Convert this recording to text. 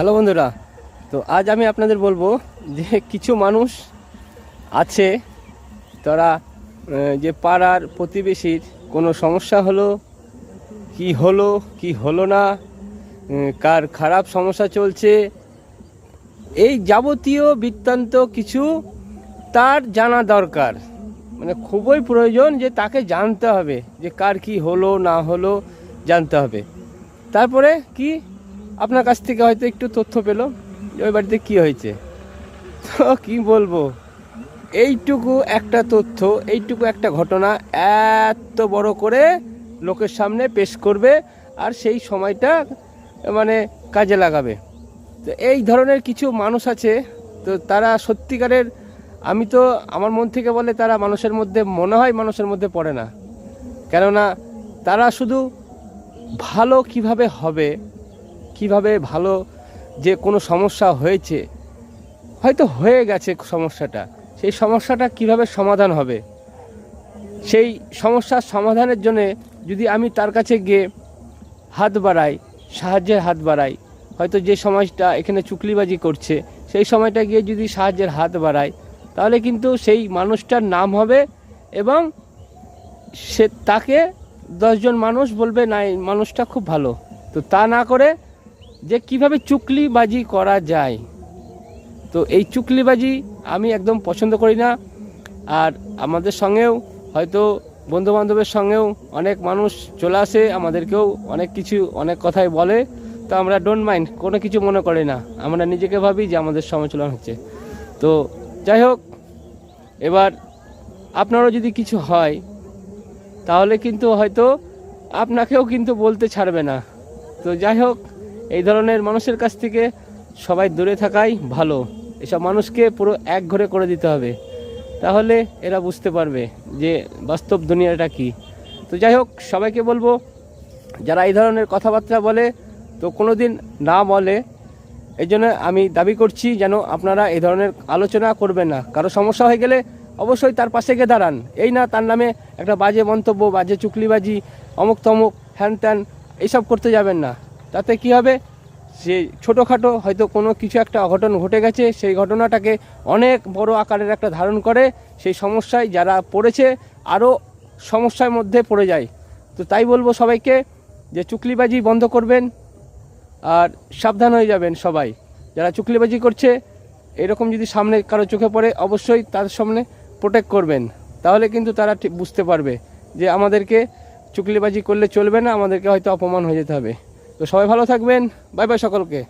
Hello বন্ধুরা, তো আজ আমি আপনাদের বলব যে কিছু মানুষ আছে তারা যে পাড়ার প্রতিবেশীর কোনো সমস্যা হলো, কি হলো কি হলো না কার খারাপ সমস্যা চলছে, এই যাবতীয় বৃত্তান্ত কিছু তার জানা দরকার। মানে খুবই প্রয়োজন যে তাকে জানতে হবে যে কার কি হলো, না হলো, জানতে হবে। তারপরে কি আপনার কাছ থেকে হয়তো একটু তথ্য পেল ওই বাড়িতে কী হয়েছে। তো কি বলব? এইটুকু একটা তথ্য, এইটুকু একটা ঘটনা এত বড় করে লোকের সামনে পেশ করবে আর সেই সময়টা মানে কাজে লাগাবে। তো এই ধরনের কিছু মানুষ আছে, তো তারা সত্যিকারের আমি তো আমার মন থেকে বলে তারা মানুষের মধ্যে, মনে হয় মানুষের মধ্যে পড়ে না। কেননা তারা শুধু ভালো কীভাবে হবে কীভাবে ভালো যে কোনো সমস্যা হয়েছে, হয়তো হয়ে গেছে সমস্যাটা, সেই সমস্যাটা কীভাবে সমাধান হবে? সেই সমস্যার সমাধানের জন্যে যদি আমি তার কাছে গিয়ে হাত বাড়াই, সাহায্যের হাত বাড়াই, হয়তো যে সমাজটা এখানে চুকলিবাজি করছে, সেই সময়টা গিয়ে যদি সাহায্যের হাত বাড়াই, তাহলে কিন্তু সেই মানুষটার নাম হবে এবং সে তাকে দশজন মানুষ বলবে, না মানুষটা খুব ভালো। তো তা না করে যে কীভাবে চুকলিবাজি করা যায়। তো এই চুকলিবাজি আমি একদম পছন্দ করি না। আর আমাদের সঙ্গেও, হয়তো বন্ধু বান্ধবের সঙ্গেও অনেক মানুষ চলে আসে, আমাদেরকেও অনেক কিছু, অনেক কথাই বলে। তো আমরা ডোন্ট মাইন্ড কোনো কিছু মনে করি না। আমরা নিজেকে ভাবি যে আমাদের সমালোচনা হচ্ছে। তো যাই হোক, এবার আপনারও যদি কিছু হয়, তাহলে কিন্তু হয়তো আপনাকেও কিন্তু বলতে ছাড়বে না। তো যাই হোক এই ধরনের মানুষের কাছ থেকে সবাই দূরে থাকাই ভালো। এসব মানুষকে পুরো এক ঘরে করে দিতে হবে। তাহলে এরা বুঝতে পারবে যে বাস্তব দুনিয়াটা কি। তো যাই হোক, সবাইকে বলব, যারা এই ধরনের কথাবার্তা বলে, তো কোনো দিন না বলে এই জন্য আমি দাবি করছি যেন আপনারা এই ধরনের আলোচনা করবেন না। কারও সমস্যা হয়ে গেলে অবশ্যই তার পাশে গিয়ে দাঁড়ান। এই না তার নামে একটা বাজে মন্তব্য, বাজে চুকলিবাজি অমুক তমুক হ্যান ত্যান এইসব করতে যাবেন না। তাতে কি হবে? সে ছোটোখাটো হয়তো কোনো কিছু একটা অঘটন ঘটে গেছে, সেই ঘটনাটাকে অনেক বড় আকারের একটা ধারণ করে, সেই সমস্যায় যারা পড়েছে আরও সমস্যার মধ্যে পড়ে যায়। তো তাই বলব সবাইকে যে চুকলিবাজি বন্ধ করবেন আর সাবধান হয়ে যাবেন সবাই। যারা চুকলিবাজি করছে, এরকম যদি সামনে কারও চোখে পড়ে, অবশ্যই তার সামনে প্রোটেক্ট করবেন। তাহলে কিন্তু তারা ঠিক বুঝতে পারবে যে আমাদেরকে চুকলিবাজি করলে চলবে না, আমাদেরকে হয়তো অপমান হয়ে যেতে হবে। তো সবাই ভালো থাকবেন। বাই বাই সকলকে।